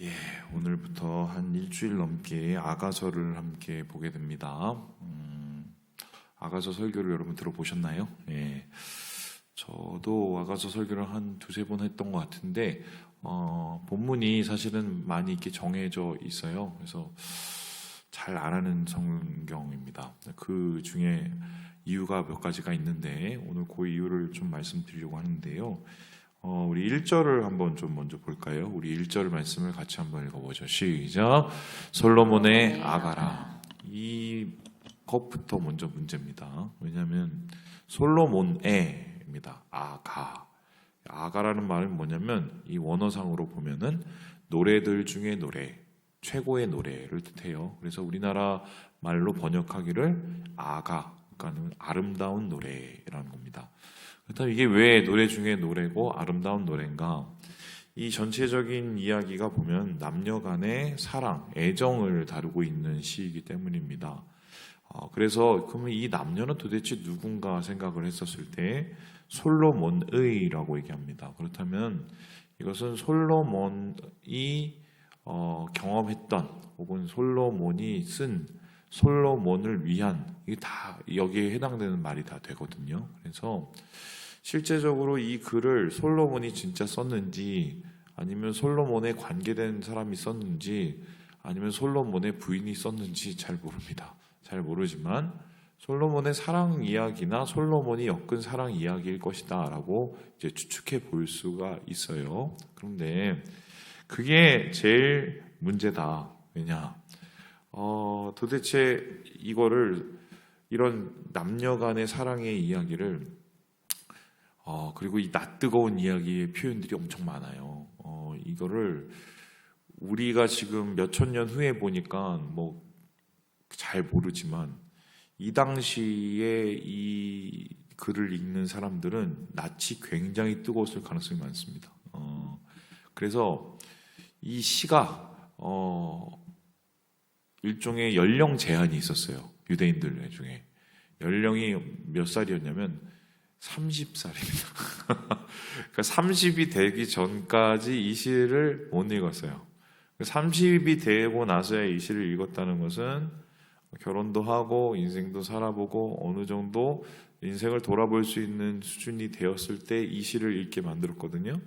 예, 오늘부터 한 일주일 넘게 아가서를 함께 보게 됩니다. 음, 아가서 설교를 여러분 들어보셨나요? 예. 저도 아가서 설교를 한 두세 번 했던 것 같은데, 어, 본문이 사실은 많이 이렇게 정해져 있어요. 그래서 잘 안 하는 성경입니다. 그 중에 이유가 몇 가지가 있는데, 오늘 그 이유를 좀 말씀드리려고 하는데요. 어, 우리 1절을 한번 좀 먼저 볼까요? 우리 1절 말씀을 같이 한번 읽어보죠. 시작. 솔로몬의 아가라. 이 것부터 먼저 문제입니다. 왜냐하면 솔로몬의입니다. 아가. 아가라는 말은 뭐냐면 이 원어상으로 보면은 노래들 중에 노래, 최고의 노래를 뜻해요. 그래서 우리나라 말로 번역하기를 아가, 그러니까는 아름다운 노래라는 겁니다. 그렇다면 이게 왜 노래 중에 노래고 아름다운 노래인가? 이 전체적인 이야기가 보면 남녀 간의 사랑, 애정을 다루고 있는 시이기 때문입니다. 어, 그래서 그러면 이 남녀는 도대체 누군가 생각을 했었을 때 솔로몬의라고 얘기합니다. 그렇다면 이것은 솔로몬이 어, 경험했던 혹은 솔로몬이 쓴 솔로몬을 위한 이게 다 여기에 해당되는 말이 다 되거든요. 그래서 실제적으로 이 글을 솔로몬이 진짜 썼는지 아니면 솔로몬에 관계된 사람이 썼는지 아니면 솔로몬의 부인이 썼는지 잘 모릅니다. 잘 모르지만 솔로몬의 사랑 이야기나 솔로몬이 엮은 사랑 이야기일 것이다라고 이제 추측해 볼 수가 있어요. 그런데 그게 제일 문제다. 왜냐? 어, 도대체 이거를 이런 남녀 간의 사랑의 이야기를 어, 그리고 이 낯뜨거운 이야기의 표현들이 엄청 많아요. 어, 이거를 우리가 지금 몇천 년 후에 보니까 뭐 잘 모르지만 이 당시에 이 글을 읽는 사람들은 낯이 굉장히 뜨거웠을 가능성이 많습니다. 어, 그래서 이 시가 어, 일종의 연령 제한이 있었어요. 유대인들 중에 연령이 몇 살이었냐면 30살입니다. 그러니까 30이 되기 전까지 이 시를 못 읽었어요. 30이 되고 나서야 이 시를 읽었다는 것은 결혼도 하고 인생도 살아보고 어느 정도 인생을 돌아볼 수 있는 수준이 되었을 때 이 시를 읽게 만들었거든요.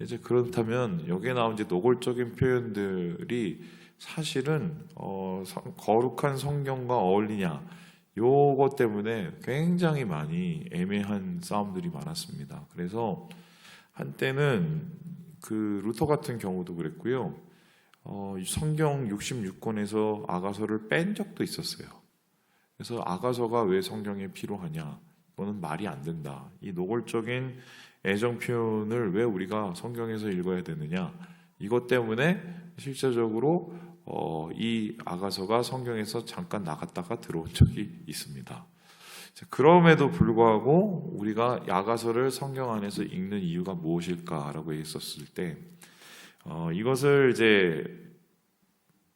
이제 그렇다면 여기에 나온 이제 노골적인 표현들이 사실은 어, 성- 거룩한 성경과 어울리냐 요것 때문에 굉장히 많이 애매한 싸움들이 많았습니다. 그래서 한때는 그 루터 같은 경우도 그랬고요. 어, 이 성경 66권에서 아가서를 뺀 적도 있었어요. 그래서 아가서가 왜 성경에 필요하냐? 이거는 말이 안 된다. 이 노골적인 애정 표현을 왜 우리가 성경에서 읽어야 되느냐? 이것 때문에 실제적으로 어, 이 아가서가 성경에서 잠깐 나갔다가 들어온 적이 있습니다. 자, 그럼에도 불구하고 우리가 아가서를 성경 안에서 읽는 이유가 무엇일까라고 했었을 때 어, 이것을 이제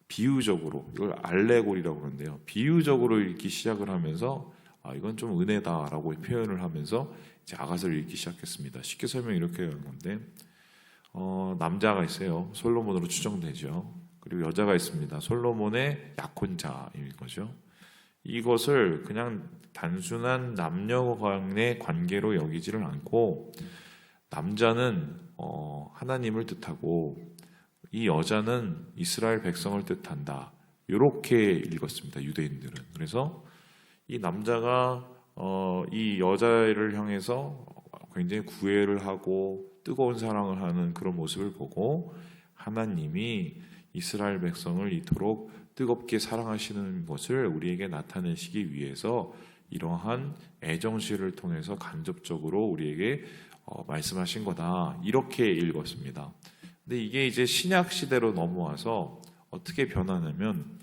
비유적으로 이걸 알레고리라고 그러는데요. 비유적으로 읽기 시작을 하면서 아, 이건 좀 은혜다라고 표현을 하면서 이제 아가서를 읽기 시작했습니다. 쉽게 설명 이렇게 하는 건데 어, 남자가 있어요. 솔로몬으로 추정되죠. 그리고 여자가 있습니다. 솔로몬의 약혼자인 거죠. 이것을 그냥 단순한 남녀 간의 관계로 여기지를 않고 남자는 어, 하나님을 뜻하고 이 여자는 이스라엘 백성을 뜻한다. 이렇게 읽었습니다. 유대인들은. 그래서 이 남자가 어, 이 여자를 향해서 굉장히 구애를 하고 뜨거운 사랑을 하는 그런 모습을 보고 하나님이 이스라엘 백성을 이토록 뜨겁게 사랑하시는 것을 우리에게 나타내시기 위해서 이러한 애정시를 통해서 간접적으로 우리에게 어, 말씀하신 거다 이렇게 읽었습니다. 근데 이게 이제 신약 시대로 넘어와서 어떻게 변하냐면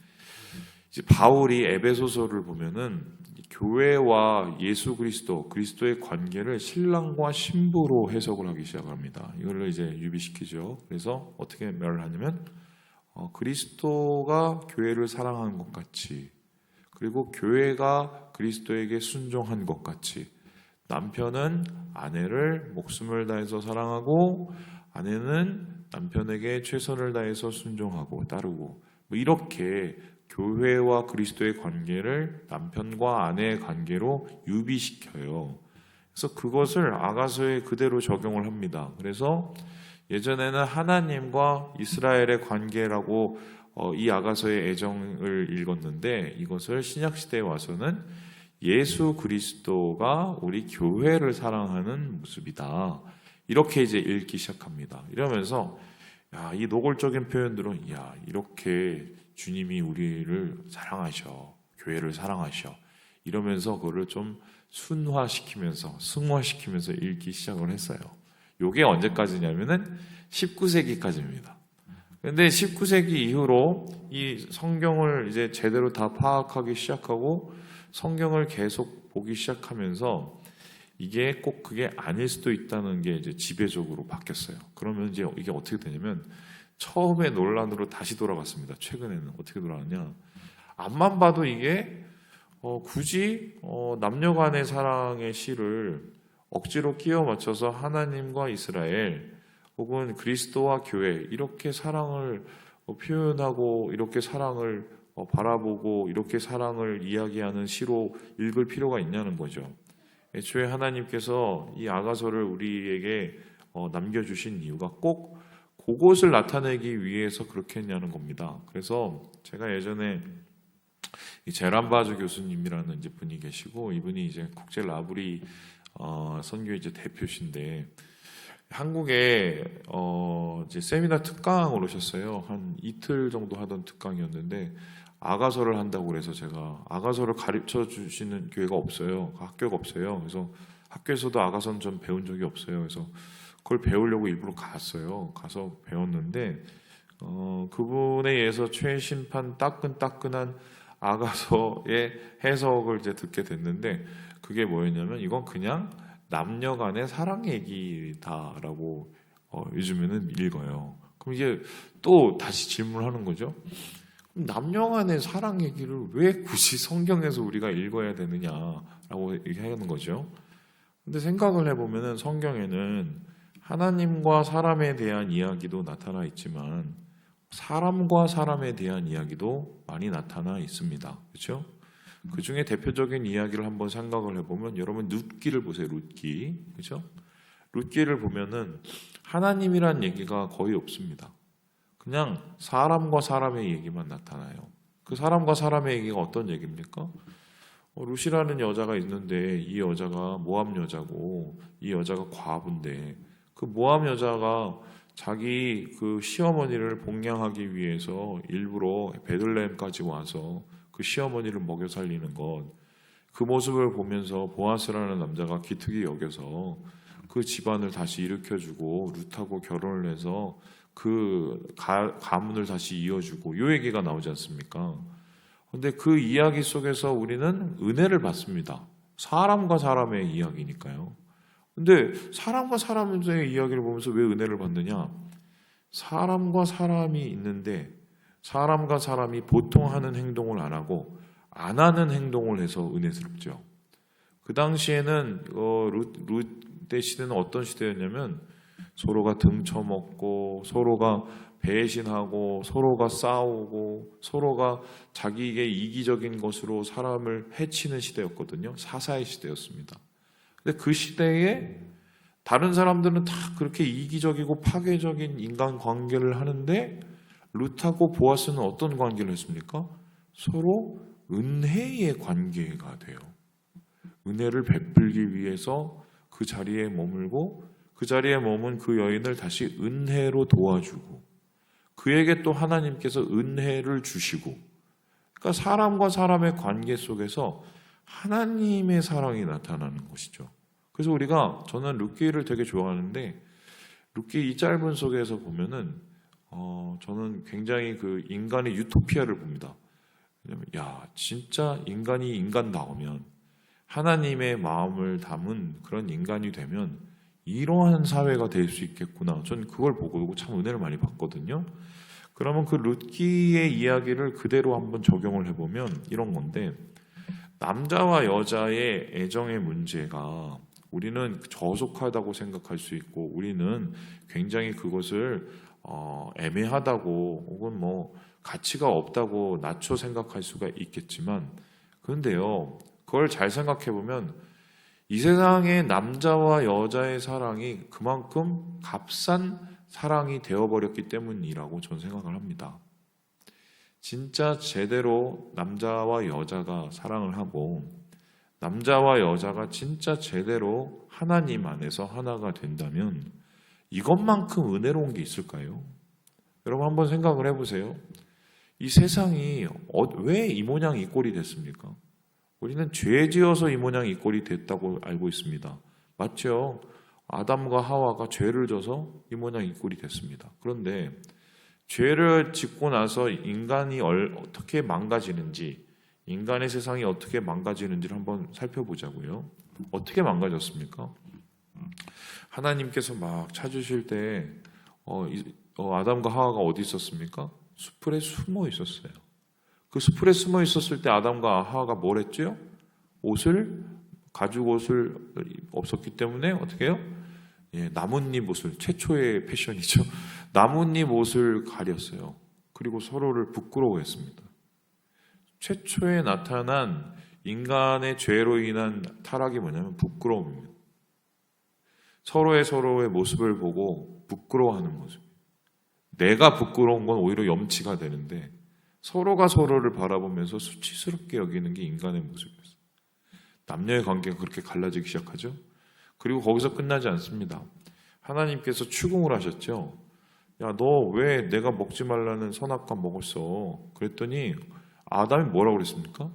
이제 바울이 에베소서를 보면은 교회와 예수 그리스도 그리스도의 관계를 신랑과 신부로 해석을 하기 시작합니다. 이거를 이제 유비시키죠. 그래서 어떻게 말을 하냐면 어, 그리스도가 교회를 사랑하는 것 같이 그리고 교회가 그리스도에게 순종한 것 같이 남편은 아내를 목숨을 다해서 사랑하고 아내는 남편에게 최선을 다해서 순종하고 따르고 뭐 이렇게 교회와 그리스도의 관계를 남편과 아내의 관계로 유비시켜요. 그래서 그것을 아가서에 그대로 적용을 합니다. 그래서 예전에는 하나님과 이스라엘의 관계라고 어, 이 아가서의 애정을 읽었는데 이것을 신약 시대에 와서는 예수 그리스도가 우리 교회를 사랑하는 모습이다. 이렇게 이제 읽기 시작합니다. 이러면서 야, 이 노골적인 표현들은 야, 이렇게 주님이 우리를 사랑하셔. 교회를 사랑하셔. 이러면서 그거를 좀 순화시키면서 승화시키면서 읽기 시작을 했어요. 요게 언제까지냐면은 19세기까지입니다. 근데 19세기 이후로 이 성경을 이제 제대로 다 파악하기 시작하고 성경을 계속 보기 시작하면서 이게 꼭 그게 아닐 수도 있다는 게 이제 지배적으로 바뀌었어요. 그러면 이제 이게 어떻게 되냐면 처음에 논란으로 다시 돌아갔습니다. 최근에는 어떻게 돌아갔냐? 앞만 봐도 이게 어, 굳이 어, 남녀 간의 사랑의 시를 억지로 끼워 맞춰서 하나님과 이스라엘 혹은 그리스도와 교회 이렇게 사랑을 어, 표현하고 이렇게 사랑을 어, 바라보고 이렇게 사랑을 이야기하는 시로 읽을 필요가 있냐는 거죠. 애초에 하나님께서 이 아가서를 우리에게 어, 남겨주신 이유가 꼭 그것을 나타내기 위해서 그렇게 했냐는 겁니다. 그래서 제가 예전에 이 제람바즈 교수님이라는 이제 분이 계시고 이분이 이제 국제 라브리 어, 선교 이제 대표신데 한국에 어, 이제 세미나 특강을 오셨어요. 한 이틀 정도 하던 특강이었는데 아가서를 한다고 그래서 제가 아가서를 가르쳐 주시는 교회가 없어요. 학교가 없어요. 그래서 학교에서도 아가서는 좀 배운 적이 없어요. 그래서 그걸 배우려고 일부러 갔어요. 가서 배웠는데 어, 그분에 의해서 최신판 따끈따끈한 아가서의 해석을 이제 듣게 됐는데 그게 뭐였냐면 이건 그냥 남녀 간의 사랑 얘기다라고 어, 요즘에는 읽어요. 그럼 이제 또 다시 질문하는 거죠. 그럼 남녀 간의 사랑 얘기를 왜 굳이 성경에서 우리가 읽어야 되느냐라고 얘기하는 거죠. 근데 생각을 해보면은 성경에는 하나님과 사람에 대한 이야기도 나타나 있지만 사람과 사람에 대한 이야기도 많이 나타나 있습니다. 그렇죠? 그 중에 대표적인 이야기를 한번 생각을 해보면 여러분 룻기를 보세요. 룻기, 그렇죠? 룻기를 보면은 하나님이란 얘기가 거의 없습니다. 그냥 사람과 사람의 얘기만 나타나요. 그 사람과 사람의 얘기가 어떤 얘기입니까? 어, 룻이라는 여자가 있는데 이 여자가 모함 여자고 이 여자가 과부인데 그 모함 여자가 자기 그 시어머니를 복양하기 위해서 일부러 베들레헴까지 와서 그 시어머니를 먹여 살리는 것. 그 모습을 보면서 보아스라는 남자가 기특이 여겨서 그 집안을 다시 일으켜주고 룻하고 결혼을 해서 그 가, 가문을 다시 이어주고 요 얘기가 나오지 않습니까? 근데 그 이야기 속에서 우리는 은혜를 받습니다. 사람과 사람의 이야기니까요. 근데 사람과 사람의 이야기를 보면서 왜 은혜를 받느냐? 사람과 사람이 있는데 사람과 사람이 보통 하는 행동을 안 하고 안 하는 행동을 해서 은혜스럽죠. 그 당시에는 어, 룻, 룻의 시대는 어떤 시대였냐면 서로가 등쳐먹고 서로가 배신하고 서로가 싸우고 서로가 자기에게 이기적인 것으로 사람을 해치는 시대였거든요. 사사의 시대였습니다. 근데 그 시대에 다른 사람들은 다 그렇게 이기적이고 파괴적인 인간 관계를 하는데 룻하고 보아스는 어떤 관계를 했습니까? 서로 은혜의 관계가 돼요. 은혜를 베풀기 위해서 그 자리에 머물고 그 자리에 머문 그 여인을 다시 은혜로 도와주고 그에게 또 하나님께서 은혜를 주시고 그러니까 사람과 사람의 관계 속에서 하나님의 사랑이 나타나는 것이죠. 그래서 우리가 저는 룻기를 되게 좋아하는데 룻기 이 짧은 속에서 보면은 어, 저는 굉장히 그 인간의 유토피아를 봅니다. 왜냐면 야 진짜 인간이 인간다우면 하나님의 마음을 담은 그런 인간이 되면 이러한 사회가 될 수 있겠구나. 전 그걸 보고 참 은혜를 많이 받거든요. 그러면 그 룻기의 이야기를 그대로 한번 적용을 해보면 이런 건데 남자와 여자의 애정의 문제가 우리는 저속하다고 생각할 수 있고 우리는 굉장히 그것을 어, 애매하다고 혹은 뭐 가치가 없다고 낮춰 생각할 수가 있겠지만 그런데요 그걸 잘 생각해 보면 이 세상의 남자와 여자의 사랑이 그만큼 값싼 사랑이 되어버렸기 때문이라고 저는 생각을 합니다. 진짜 제대로 남자와 여자가 사랑을 하고 남자와 여자가 진짜 제대로 하나님 안에서 하나가 된다면 이것만큼 은혜로운 게 있을까요? 여러분 한번 생각을 해보세요. 이 세상이 왜 이 모양 이 꼴이 됐습니까? 우리는 죄 지어서 이 모양 이 꼴이 됐다고 알고 있습니다. 맞죠? 아담과 하와가 죄를 져서 이 모양 이 꼴이 됐습니다. 그런데 죄를 짓고 나서 인간이 어떻게 망가지는지, 인간의 세상이 어떻게 망가지는지를 한번 살펴보자고요. 어떻게 망가졌습니까? 하나님께서 막 찾으실 때 어, 어, 아담과 하와가 어디 있었습니까? 수풀에 숨어 있었어요. 그 수풀에 숨어 있었을 때 아담과 하와가 뭘 했죠? 옷을 가죽 옷을 없었기 때문에 어떻게 해요? 예, 나뭇잎 옷을 최초의 패션이죠. 나뭇잎 옷을 가렸어요. 그리고 서로를 부끄러워했습니다. 최초에 나타난 인간의 죄로 인한 타락이 뭐냐면 부끄러움입니다. 서로의 서로의 모습을 보고 부끄러워하는 모습. 내가 부끄러운 건 오히려 염치가 되는데 서로가 서로를 바라보면서 수치스럽게 여기는 게 인간의 모습이었어요. 남녀의 관계가 그렇게 갈라지기 시작하죠. 그리고 거기서 끝나지 않습니다. 하나님께서 추궁을 하셨죠. 야, 너 왜 내가 먹지 말라는 선악과 먹었어? 그랬더니 아담이 뭐라고 그랬습니까?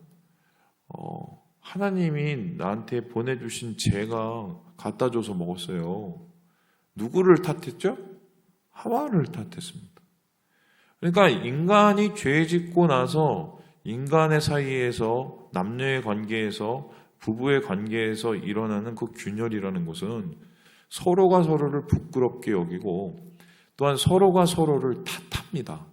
어, 하나님이 나한테 보내주신 죄가 갖다 줘서 먹었어요. 누구를 탓했죠? 하와를 탓했습니다. 그러니까 인간이 죄 짓고 나서 인간의 사이에서 남녀의 관계에서 부부의 관계에서 일어나는 그 균열이라는 것은 서로가 서로를 부끄럽게 여기고 또한 서로가 서로를 탓합니다.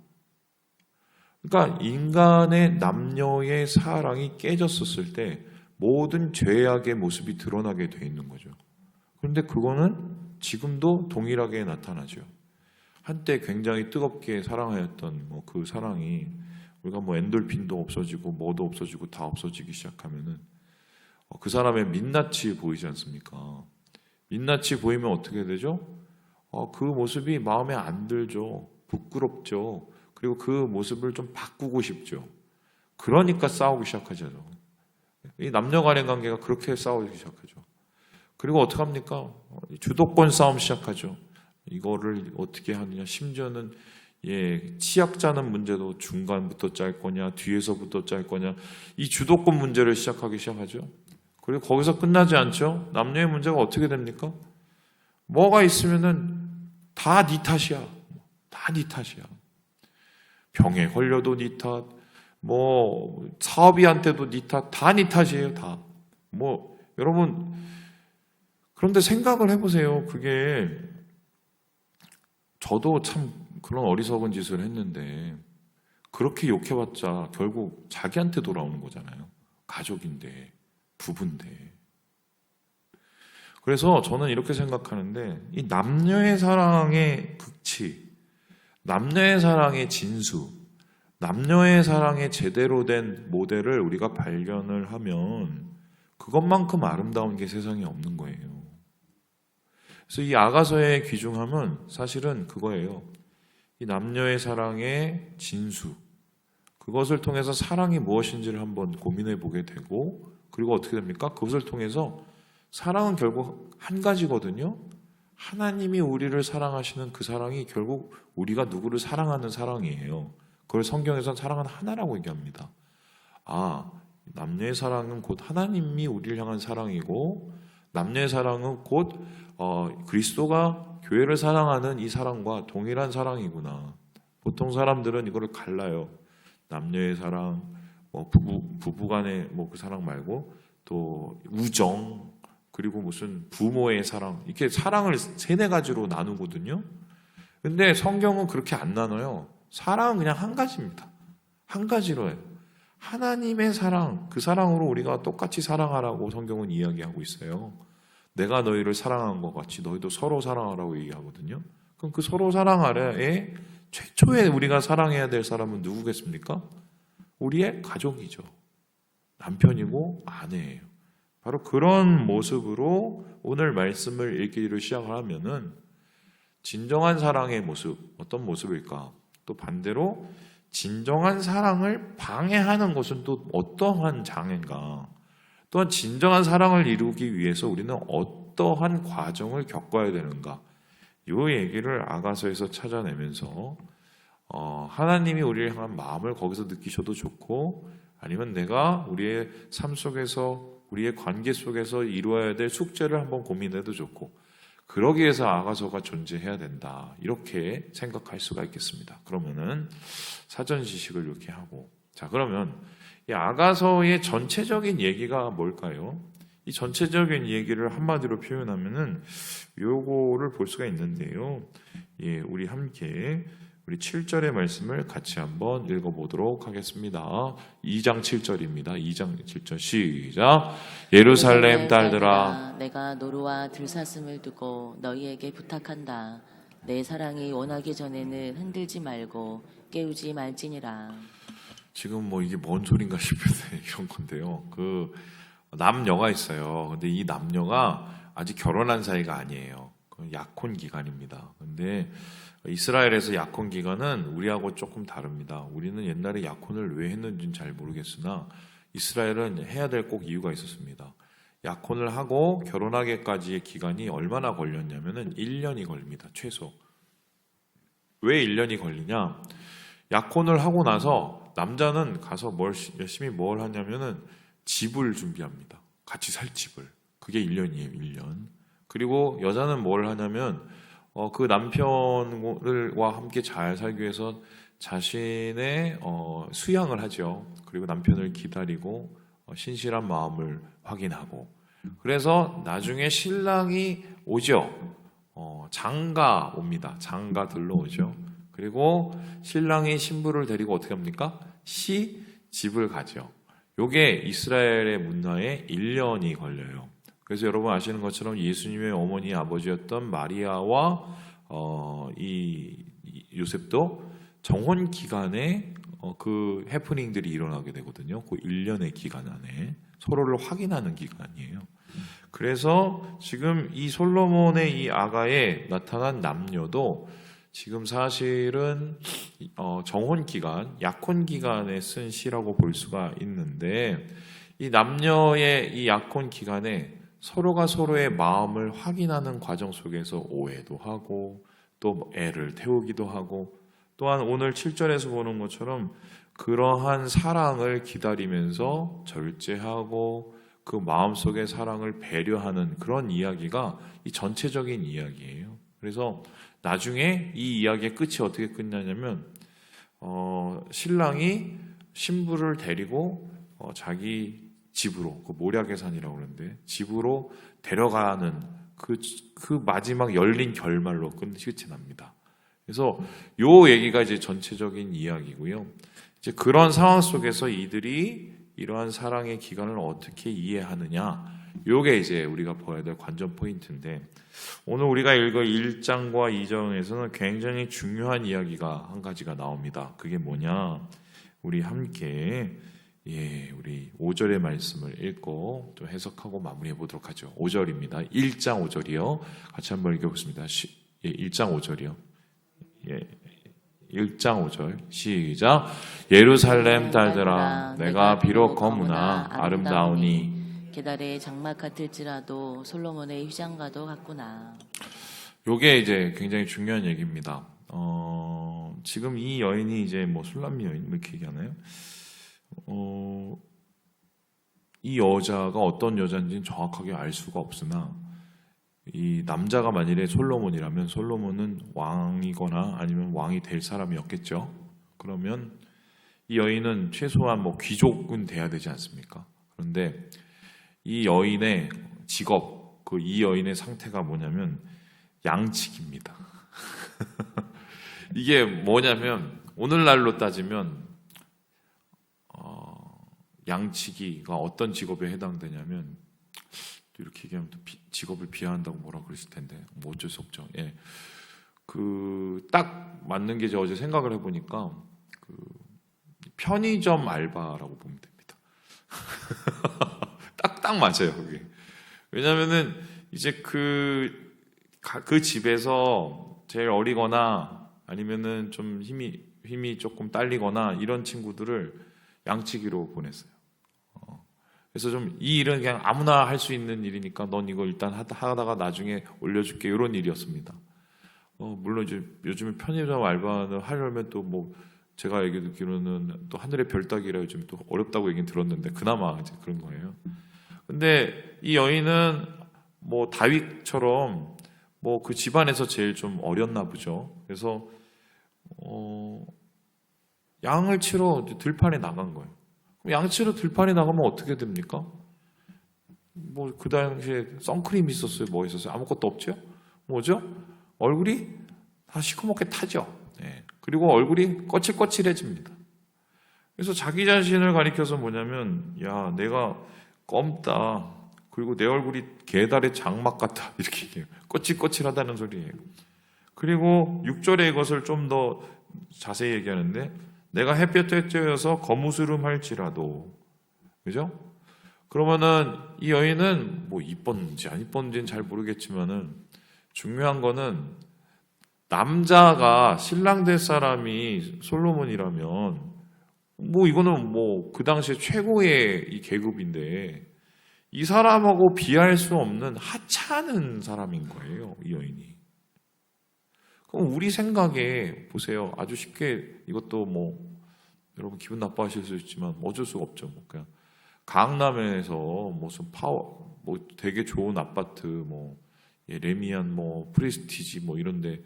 그러니까 인간의 남녀의 사랑이 깨졌었을 때 모든 죄악의 모습이 드러나게 돼 있는 거죠. 그런데 그거는 지금도 동일하게 나타나죠. 한때 굉장히 뜨겁게 사랑하였던 뭐 그 사랑이 우리가 뭐 엔돌핀도 없어지고 뭐도 없어지고 다 없어지기 시작하면은 어, 그 사람의 민낯이 보이지 않습니까? 민낯이 보이면 어떻게 되죠? 어, 그 모습이 마음에 안 들죠. 부끄럽죠. 그리고 그 모습을 좀 바꾸고 싶죠. 그러니까 싸우기 시작하죠. 이 남녀 간의 관계가 그렇게 싸우기 시작하죠. 그리고 어떻게 합니까? 주도권 싸움 시작하죠. 이거를 어떻게 하느냐. 심지어는 예, 치약자는 문제도 중간부터 짤 거냐, 뒤에서부터 짤 거냐. 이 주도권 문제를 시작하기 시작하죠. 그리고 거기서 끝나지 않죠. 남녀의 문제가 어떻게 됩니까? 뭐가 있으면은 다 네 탓이야. 다 네 탓이야. 병에 걸려도 네 탓, 뭐 사업이한테도 네 탓, 다 네 탓이에요, 다. 뭐 여러분 그런데 생각을 해보세요. 그게 저도 참 그런 어리석은 짓을 했는데 그렇게 욕해봤자 결국 자기한테 돌아오는 거잖아요. 가족인데, 부부인데. 그래서 저는 이렇게 생각하는데 이 남녀의 사랑의 극치, 남녀의 사랑의 진수, 남녀의 사랑의 제대로 된 모델을 우리가 발견을 하면 그것만큼 아름다운 게 세상에 없는 거예요. 그래서 이 아가서의 귀중함은 사실은 그거예요. 이 남녀의 사랑의 진수. 그것을 통해서 사랑이 무엇인지를 한번 고민해 보게 되고, 그리고 어떻게 됩니까? 그것을 통해서 사랑은 결국 한 가지거든요. 하나님이 우리를 사랑하시는 그 사랑이 결국 우리가 누구를 사랑하는 사랑이에요. 그걸 성경에서는 사랑은 하나라고 얘기합니다. 아, 남녀의 사랑은 곧 하나님이 우리를 향한 사랑이고, 남녀의 사랑은 곧 어, 그리스도가 교회를 사랑하는 이 사랑과 동일한 사랑이구나. 보통 사람들은 이거를 갈라요. 남녀의 사랑, 뭐 부부 부부간의 뭐 그 사랑 말고 또 우정, 그리고 무슨 부모의 사랑 이렇게 사랑을 세네 가지로 나누거든요. 근데 성경은 그렇게 안 나눠요. 사랑은 그냥 한 가지입니다. 한 가지로 해요. 하나님의 사랑, 그 사랑으로 우리가 똑같이 사랑하라고 성경은 이야기하고 있어요. 내가 너희를 사랑한 것 같이 너희도 서로 사랑하라고 얘기하거든요. 그럼 그 서로 사랑 아래에 최초에 우리가 사랑해야 될 사람은 누구겠습니까? 우리의 가족이죠. 남편이고 아내예요. 바로 그런 모습으로 오늘 말씀을 읽기로 시작을 하면은 진정한 사랑의 모습 어떤 모습일까? 또 반대로 진정한 사랑을 방해하는 것은 또 어떠한 장애인가? 또한 진정한 사랑을 이루기 위해서 우리는 어떠한 과정을 겪어야 되는가? 이 얘기를 아가서에서 찾아내면서 어, 하나님이 우리를 향한 마음을 거기서 느끼셔도 좋고 아니면 내가 우리의 삶 속에서 우리의 관계 속에서 이루어야 될 숙제를 한번 고민해도 좋고 그러기 위해서 아가서가 존재해야 된다 이렇게 생각할 수가 있겠습니다. 그러면은 사전 지식을 이렇게 하고 자 그러면 이 아가서의 전체적인 얘기가 뭘까요? 이 전체적인 얘기를 한마디로 표현하면은 요거를 볼 수가 있는데요. 예, 우리 함께 우리 7절의 말씀을 같이 한번 읽어보도록 하겠습니다. 2장 7절입니다. 2장 7절 시작. 예루살렘 딸들아 내가 노루와 들사슴을 두고 너희에게 부탁한다. 내 사랑이 원하기 전에는 흔들지 말고 깨우지 말지니라. 지금 뭐 이게 뭔 소린가 싶은데 이런 건데요. 그 남녀가 있어요. 근데 이 남녀가 아직 결혼한 사이가 아니에요. 그 약혼 기간입니다. 근데 이스라엘에서 약혼 기간은 우리하고 조금 다릅니다. 우리는 옛날에 약혼을 왜 했는지는 잘 모르겠으나 이스라엘은 해야 될 꼭 이유가 있었습니다. 약혼을 하고 결혼하기까지의 기간이 얼마나 걸렸냐면은 1년이 걸립니다. 최소. 왜 1년이 걸리냐? 약혼을 하고 나서 남자는 가서 뭘 시- 열심히 뭘 하냐면은 집을 준비합니다. 같이 살 집을. 그게 1년이에요, 1년. 그리고 여자는 뭘 하냐면 어, 그 남편과 함께 잘 살기 위해서 자신의 어, 수양을 하죠. 그리고 남편을 기다리고 어, 신실한 마음을 확인하고 그래서 나중에 신랑이 오죠. 어, 장가 옵니다. 장가 들러오죠. 그리고 신랑이 신부를 데리고 어떻게 합니까? 시 집을 가죠. 요게 이스라엘의 문화에 1년이 걸려요. 그래서 여러분 아시는 것처럼 예수님의 어머니 아버지였던 마리아와 어, 이, 이 요셉도 정혼 기간에 어, 그 해프닝들이 일어나게 되거든요. 그 1년의 기간 안에 서로를 확인하는 기간이에요. 그래서 지금 이 솔로몬의 이 아가에 나타난 남녀도 지금 사실은 어, 정혼 기간, 약혼 기간에 쓴 시라고 볼 수가 있는데 이 남녀의 이 약혼 기간에 서로가 서로의 마음을 확인하는 과정 속에서 오해도 하고 또 애를 태우기도 하고 또한 오늘 7절에서 보는 것처럼 그러한 사랑을 기다리면서 절제하고 그 마음속의 사랑을 배려하는 그런 이야기가 이 전체적인 이야기예요. 그래서 나중에 이 이야기의 끝이 어떻게 끝나냐면 어, 신랑이 신부를 데리고 어, 자기 집으로 그 모략의 산이라고 그러는데 집으로 데려가는 그, 그 마지막 열린 결말로 끝 끝이 납니다. 그래서 요 얘기가 이제 전체적인 이야기고요. 이제 그런 상황 속에서 이들이 이러한 사랑의 기간을 어떻게 이해하느냐. 요게 이제 우리가 봐야 될 관전 포인트인데 오늘 우리가 읽어 1장과 2장에서는 굉장히 중요한 이야기가 한 가지가 나옵니다. 그게 뭐냐? 우리 함께 예, 우리 5절의 말씀을 읽고 또 해석하고 마무리해 보도록 하죠. 5절입니다. 1장 5절이요. 같이 한번 읽어 보겠습니다. 시, 예, 1장 5절이요. 예, 1장 5절 시작 예루살렘 딸들아 내가 비록 거무나 아름다우니 계달의 장막 같을지라도 솔로몬의 휘장과도 같구나. 요게 이제 굉장히 중요한 얘기입니다. 어, 지금 이 여인이 이제 뭐 술람미 여인 뭐 이렇게 얘기하나요? 어, 이 여자가 어떤 여자인지는 정확하게 알 수가 없으나 이 남자가 만일에 솔로몬이라면 솔로몬은 왕이거나 아니면 왕이 될 사람이었겠죠. 그러면 이 여인은 최소한 뭐 귀족은 돼야 되지 않습니까? 그런데 이 여인의 직업, 그 이 여인의 상태가 뭐냐면 양치기입니다. 이게 뭐냐면 오늘날로 따지면 어, 양치기가 어떤 직업에 해당되냐면 또 이렇게 얘기하면 또 비- 직업을 비하한다고 뭐라 그랬을 텐데 뭐 어쩔 수 없죠. 예. 그 딱 맞는 게 어제 생각을 해보니까 그 편의점 알바라고 보면 됩니다. 딱딱 맞아요 그게. 왜냐면은 이제 그, 가- 그 집에서 제일 어리거나 아니면은 좀 힘이, 힘이 조금 딸리거나 이런 친구들을 양치기로 보냈어요. 어. 그래서 좀 이 일은 그냥 아무나 할 수 있는 일이니까 넌 이거 일단 하다- 하다가 나중에 올려줄게 이런 일이었습니다. 어, 물론 이제 요즘에 편의점 알바는 하려면 또 뭐 제가 얘기 듣기로는 또 하늘의 별 따기라 요즘 또 어렵다고 얘기 들었는데 그나마 이제 그런 거예요. 근데 이 여인은 뭐 다윗처럼 뭐 그 집안에서 제일 좀 어렸나 보죠. 그래서 어 양을 치러 들판에 나간 거예요. 그럼 양 치러 들판에 나가면 어떻게 됩니까? 뭐 그 당시에 선크림 있었어요, 뭐 있었어요? 아무것도 없죠. 뭐죠? 얼굴이 다 시커멓게 타죠. 예. 그리고 얼굴이 거칠거칠해집니다. 그래서 자기 자신을 가리켜서 뭐냐면, 야, 내가 껌다. 그리고 내 얼굴이 개달의 장막 같다. 이렇게 얘기해요. 거칠거칠하다는 소리예요. 그리고 6절에 이것을 좀 더 자세히 얘기하는데, 내가 햇볕에 쬐어서 거무스름 할지라도, 그죠? 그러면은 이 여인은 뭐 이뻤는지 안 이뻤는지는 잘 모르겠지만은 중요한 거는 남자가 신랑 될 사람이 솔로몬이라면 뭐 이거는 뭐 그 당시에 최고의 이 계급인데 이 사람하고 비할 수 없는 하찮은 사람인 거예요 이 여인이. 그럼 우리 생각에 보세요 아주 쉽게 이것도 뭐 여러분 기분 나빠하실 수 있지만 어쩔 수가 없죠 뭐 그냥 강남에서 무슨 파워 뭐 되게 좋은 아파트 뭐 예, 레미안 뭐 프레스티지 뭐 이런데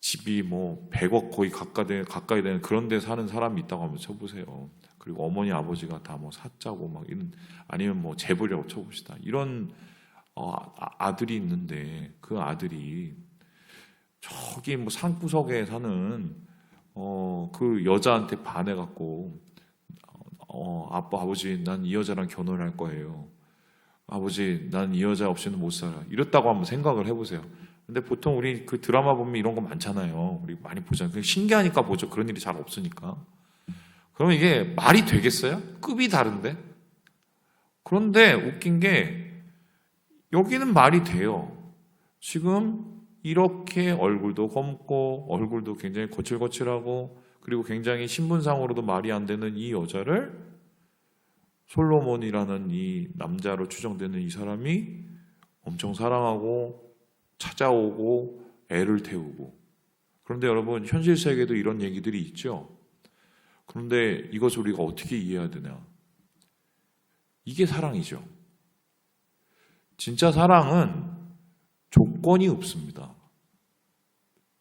집이 뭐 100억 거의 가까이 되는, 가까이 되는 그런 데 사는 사람이 있다고 한번 쳐보세요. 그리고 어머니 아버지가 다 뭐 사짜고 막 이런 아니면 뭐 재벌이라고 쳐봅시다. 이런 어, 아- 아들이 있는데 그 아들이 저기 뭐 산구석에 사는 어, 그 여자한테 반해갖고 어, 아빠 아버지 난 이 여자랑 결혼할 거예요. 아버지 난 이 여자 없이는 못 살아. 이랬다고 한번 생각을 해보세요. 근데 보통 우리 그 드라마 보면 이런 거 많잖아요. 우리 많이 보잖아요. 신기하니까 보죠. 그런 일이 잘 없으니까. 그러면 이게 말이 되겠어요? 급이 다른데? 그런데 웃긴 게 여기는 말이 돼요. 지금 이렇게 얼굴도 검고 얼굴도 굉장히 거칠거칠하고 그리고 굉장히 신분상으로도 말이 안 되는 이 여자를 솔로몬이라는 이 남자로 추정되는 이 사람이 엄청 사랑하고 찾아오고 애를 태우고 그런데 여러분 현실 세계도 이런 얘기들이 있죠. 그런데 이것을 우리가 어떻게 이해해야 되냐? 이게 사랑이죠. 진짜 사랑은 조건이 없습니다.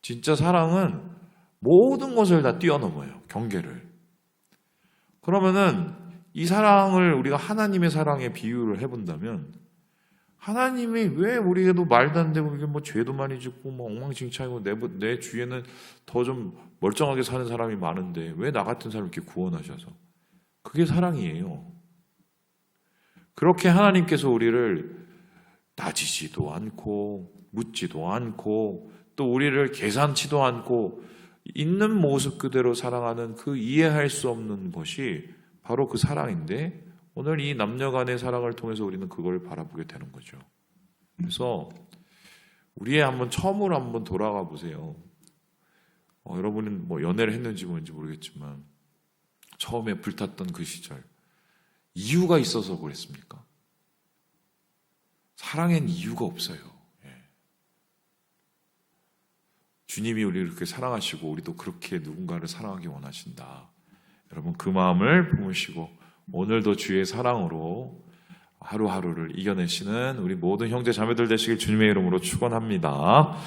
진짜 사랑은 모든 것을 다 뛰어넘어요. 경계를. 그러면은 이 사랑을 우리가 하나님의 사랑에 비유를 해본다면 하나님이 왜 우리에도 말도 안 되고 이게 뭐 죄도 많이 짓고 뭐 엉망진창이고 내, 내 주위에는 더 좀 멀쩡하게 사는 사람이 많은데 왜 나 같은 사람 이렇게 구원하셔서 그게 사랑이에요. 그렇게 하나님께서 우리를 따지지도 않고 묻지도 않고 또 우리를 계산치도 않고 있는 모습 그대로 사랑하는 그 이해할 수 없는 것이 바로 그 사랑인데 오늘 이 남녀 간의 사랑을 통해서 우리는 그걸 바라보게 되는 거죠. 그래서 우리의 한번 처음으로 한번 돌아가 보세요. 어, 여러분은 뭐 연애를 했는지 뭔지 모르겠지만 처음에 불탔던 그 시절 이유가 있어서 그랬습니까? 사랑엔 이유가 없어요. 예. 주님이 우리를 그렇게 사랑하시고 우리도 그렇게 누군가를 사랑하기 원하신다. 여러분 그 마음을 품으시고 오늘도 주의 사랑으로 하루하루를 이겨내시는 우리 모든 형제 자매들 되시길 주님의 이름으로 축원합니다.